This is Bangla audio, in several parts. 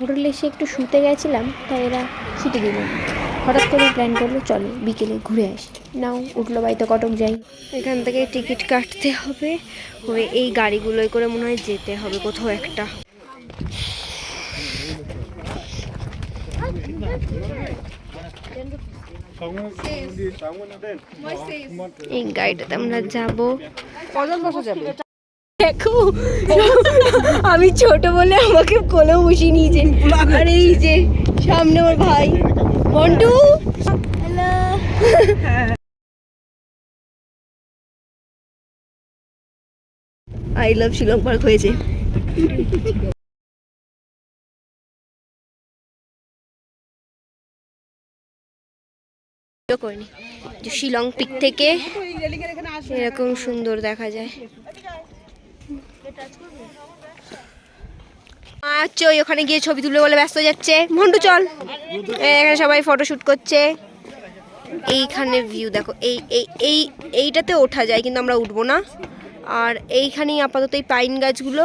হোটেলে এসে একটু শুতে গেছিলাম তাই এরা শুতে দিল হঠাৎ করে প্ল্যান করল চলো বিকেলে ঘুরে আসি। নাও উঠল বাড়িতে কটক যাই। এখান থেকে টিকিট কাটতে হবে হয়ে এই গাড়িগুলোয় করে মনে হয় যেতে হবে কোথাও একটা। এই গাড়িটাতে আমরা যাব। কজন বসা যাবে? দেখো। আমি ছোট বলে আমাকে কোলেও বসিয়ে নিয়েছে। আর এই যে সামনে আমার ভাই। Montu I love Shillong park হয়েছে। শিলং পিক থেকে এরকম সুন্দর দেখা যায়। আচ্ছা ওই ওখানে গিয়ে ছবি তুলবে বলে ব্যস্ত যাচ্ছে। মন্টু চল। এখানে সবাই ফটো শুট করছে। এইখানে ভিউ দেখো এই এই এই এইটাতে ওঠা যায় কিন্তু আমরা উঠবো না। আর এইখানেই আপাতত এই পাইন গাছগুলো।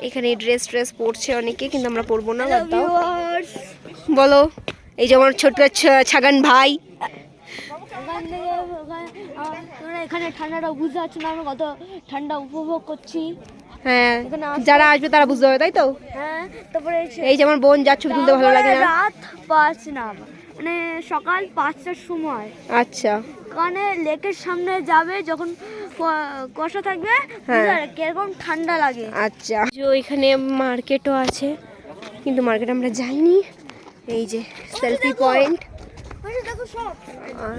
এখানে ড্রেস ট্রেস পরছে অনেকে কিন্তু আমরা পরবো না বলো এই যে আমার ছোট্ট ছাগান ভাই ওখান থেকে ওখানে আ- তোমরা এখানে ঠান্ডাটা বুঝতে পারছ না আমরা কত ঠান্ডা উপভোগ করছি। হ্যাঁ যারা আসবে তারা বুঝতে হবে তাই তো? হ্যাঁ তারপরে এই যে আমার বোন যার ছবি তুলতে ভালো লাগে না। রাত পাঁচ না মানে সকাল পাঁচটার সময়। আচ্ছা। ওখানে লেকের সামনে যাবে যখন ক- কুয়াশা থাকবে হ্যাঁ। কীরকম ঠান্ডা লাগে। আচ্ছা। যে ওইখানে মার্কেটও আছে কিন্তু মার্কেট আমরা যাইনি। এই যে সেলফি পয়েন্ট দেখো সব। আর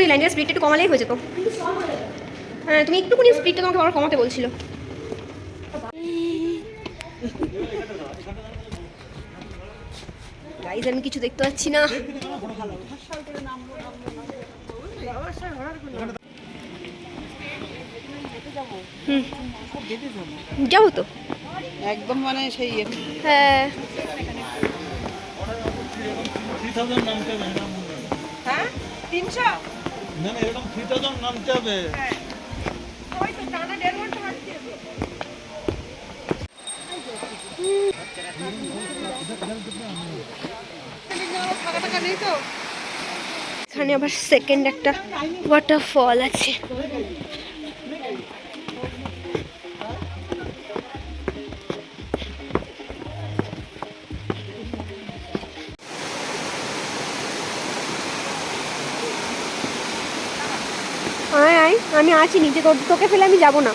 একটুখানি লাইনের স্পিডটা একটু কমালেই হয়ে যেত। হ্যাঁ তুমি একটুখানি স্পিডটা তোমাকে আমার কমাতে বলছিল। গাইজ আমি কিছু দেখতে পাচ্ছি না। যাব তো? একদম মানে সেই ইয়ে। হ্যাঁ। হ্যাঁ? তিনশো? না না এরকম নামতে হবে। তো এখানে আবার সেকেন্ড একটা ওয়াটারফল আছে। আমি আছি নিচে তোর তোকে ফেলে আমি যাব না।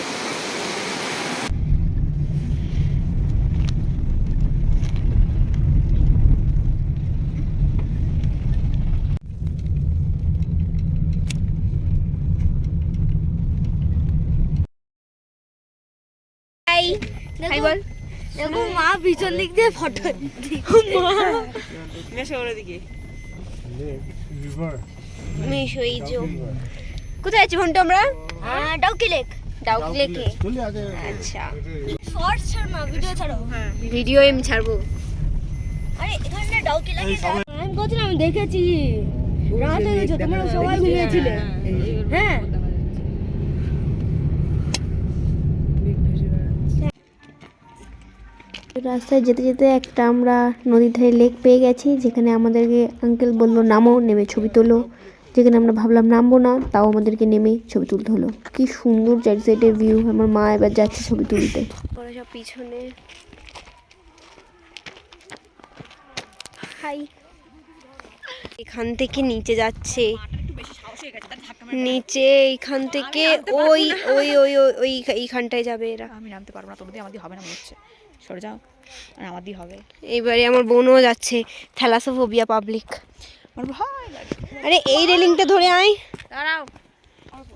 হাই হাই বল। দেখো মা পিছন দিক দিয়ে ফটো দিকে। মিশো এই যে। কোথায় আছি ঘণ্টা আমরা? ডাউকি লেক ডাউকি লেকে আচ্ছা। শর্টস ছাড় না ভিডিও ছাড়ো হ্যাঁ ভিডিও এম ছাড়বো। আরে এখানে ডাউকি লেকে আমি বলছিলাম আমি দেখেছি। রাত হয়ে গেছে তোমরা সবাই ঘুমিয়েছিলে। হ্যাঁ। রাস্তায় যেতে যেতে একটা আমরা নদীর ধারে লেক পেয়ে গেছি যেখানে আমাদেরকে আঙ্কেল বলল নামো নেমে ছবি তোলো। যেখানে আমরা ভাবলাম নামবো না তাও আমাদেরকে নেমে ছবি তুলতে হলো। কি সুন্দর চারি সাইডের ভিউ আমার মা এবার যাচ্ছে ছবি তুলতে। পরে সব পিছনে। হাই। এখান থেকে নিচে যাচ্ছে। নিচে এইখান থেকে ওই ওই ওই ওই ওই এইখানটায় যাবে এরা। আমি নামতে পারব না আমার দিয়ে হবে না মনে হচ্ছে। সরে যাও। আর আমার দিয়ে হবে। এবারে আমার বোনও যাচ্ছে। Thalassophobia public. আমার ভয় লাগে আরে এই রেলিংটা ধরে আয়। দাঁড়াও।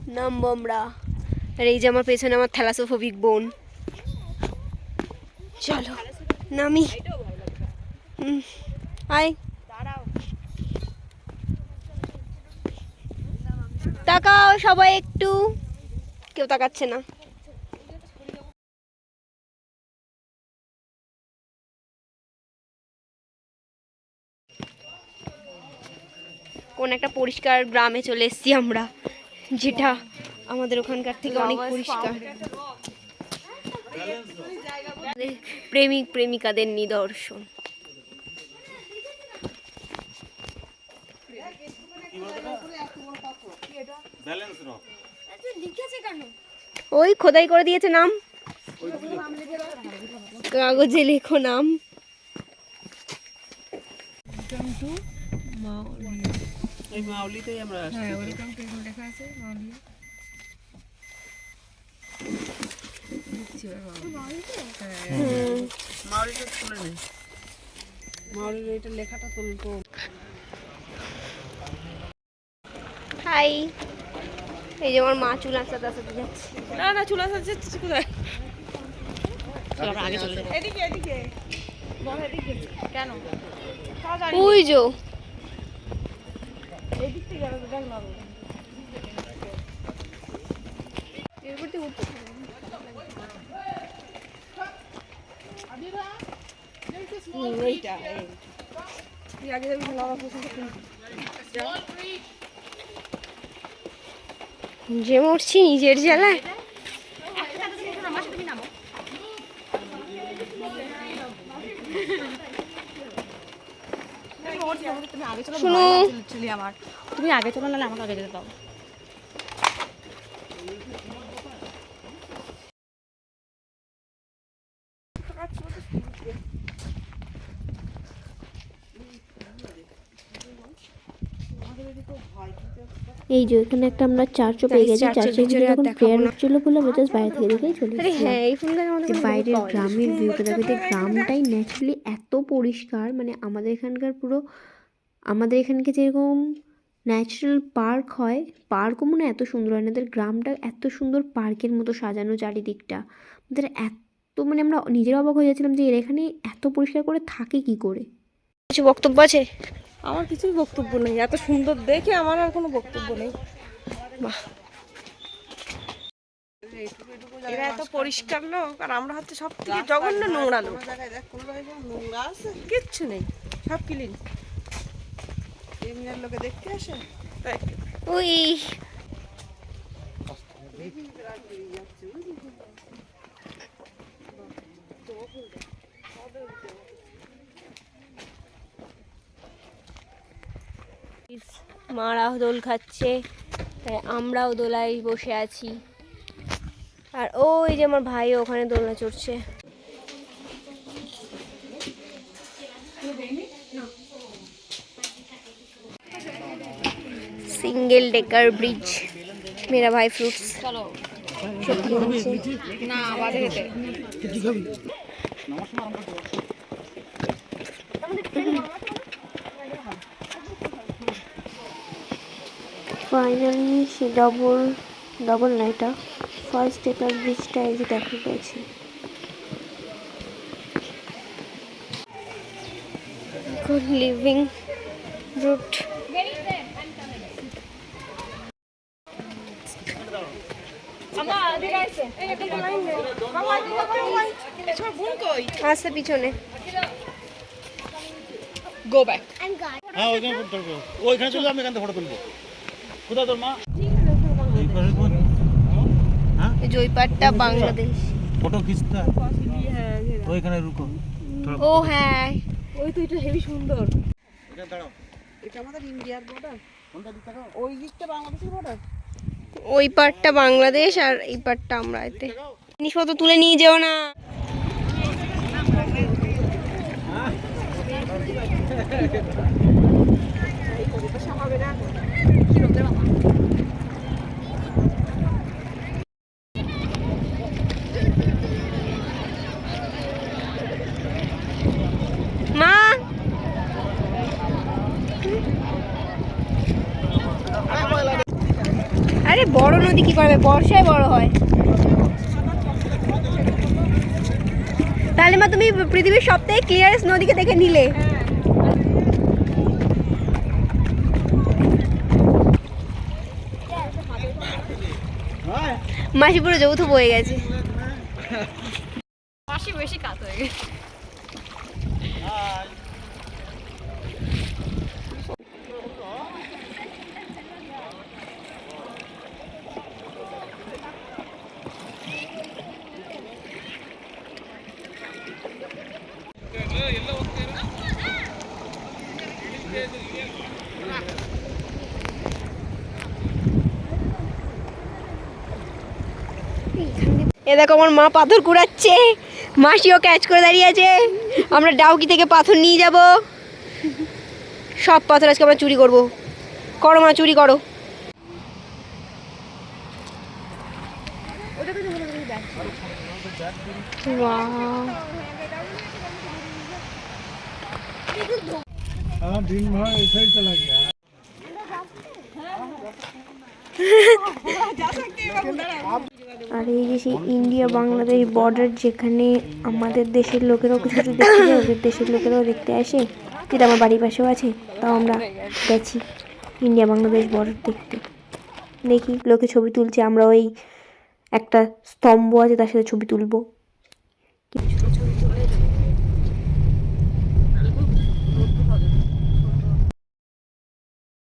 নামবো আমরা আর এই যে আমার পেছনে আমার থ্যালাসোফোবিক বোন। চলো নামি। আয়। তাকাও সবাই একটু। কেউ তাকাচ্ছে না। কোন একটা পরিষ্কার গ্রামে চলে এসেছি আমরা যেটা আমাদের ওখানকার থেকে অনেক পরিষ্কার। প্রেমিক প্রেমিকাদের নিদর্শন। ওই খোদাই করে দিয়েছে নাম। কাগজে লেখো নাম। এই মাউলিতেই আমরা আসছি। মাউলিটা তুলে নে। মাউলির এটা লেখাটা তুলতো হাই। এই যে আমার মা চুল আসাতে আসাতে যাচ্ছে। না না চুলা সাজছে কোথায়? আগে চলে এদিকে এদিকে। বল এদিকে। কেন? ওই যো এদিক থেকে গেল দেখ না এইটা এই আগে যে মরছি নিজের চলো শুনো। চলি আমার। তুমি আগে চলো নাহলে আমাকে আগে যেতে দাও। এই যে এখানে একটা আমরা চার্চও পেয়ে গেছি। চার্চের ভিতরে এখন প্রেয়ার হচ্ছিল বলে আমরা জাস্ট বাইরে থেকে দেখেই চলে আরে হ্যাঁ বাইরের। গ্রামের ভিউটা দেখো গ্রামটাই ন্যাচারালি এত পরিষ্কার মানে আমাদের এখানকার পুরো আমাদের এখানকে যেরকম ন্যাচারাল পার্ক হয়। পার্কও মনে হয় এত সুন্দর হয় না। ওদের গ্রামটা এত সুন্দর পার্কের মতো সাজানো চারিদিকটা। ওদের এত মানে আমরা নিজের অবাক হয়ে যাচ্ছিলাম যে এর এখানে এত পরিষ্কার করে থাকে কি করে। কিছু বক্তব্য আছে? আমার কিছুই বক্তব্য নেই। এত সুন্দর দেখে আমার আর কোনো বক্তব্য নেই। বাহ। এরা এত পরিষ্কার লোক আর আমরা হচ্ছে সব থেকে জঘন্য নোংরা লোক। কিচ্ছু নেই। সব ক্লিন এমনি লোকে দেখতে আসে? তাই? ওই মারা দোল খাচ্ছে তাই আমরাও দোলায় বসে আছি। আর ওই যে আমার ভাই ওখানে দোলনা চড়ছে। সিঙ্গেল ডেকার ব্রিজ মেরা ভাই ফ্রুটস ফাইনালি সে ডবল ডবল না এটা? ফার্স্ট এটার ব্রিজটা এই যে দেখা পেয়েছি good living route পিছনে। গো ব্যাক হ্যাঁ ওইখানে ফটো তুলবো। ওইখানে চলে আমি এখান থেকে ফটো তুলবো। কোথায় তোর মা? তোমার হ্যাঁ জয়পাটটা বাংলাদেশ। ফটো খিঁচতে ওইখানে রুকো। ও হ্যাঁ। ওই তো এটা হেভি সুন্দর। এখানে দাঁড়াও। এটা আমাদের ইন্ডিয়ার বর্ডার ওই দিকটা বাংলাদেশের বর্ডার ওই পাটটা বাংলাদেশ আর এই পাটটা আমরা এতে। জিনিসপত্র তুলে নিয়ে যেও না মা আরে বড় নদী কি করবে? বর্ষায় বড় হয়। তাহলে মা, তুমি পৃথিবীর সব থেকে ক্লিয়ারেস্ট নদীকে দেখে নিলে। মাসি পুরো যৌথ বয়ে গেছে। মাসি বেশি কাত হয়ে গেছে। এ দেখো আমার মা পাথর কুড়াচ্ছে। মাসিও ক্যাচ করে দাঁড়িয়ে আছে। আমরা ডাউকি থেকে পাথর নিয়ে যাব। সব পাথর আজকে আমরা চুরি করব। করো মা, চুরি করো। Wow. हाँ दिन भर ऐसा ही चला गया আর এই যে সেই ইন্ডিয়া বাংলাদেশ বর্ডার যেখানে আমাদের দেশের লোকেরাও কিছু কিছু দেখতে যায় ওদের দেশের লোকেরাও দেখতে আসে যেটা আমার বাড়ির পাশেও আছে তাও আমরা গেছি ইন্ডিয়া বাংলাদেশ বর্ডার দেখতে দেখি লোকে ছবি তুলছে আমরা ওই একটা স্তম্ভ আছে তার সাথে ছবি তুলবো কিছু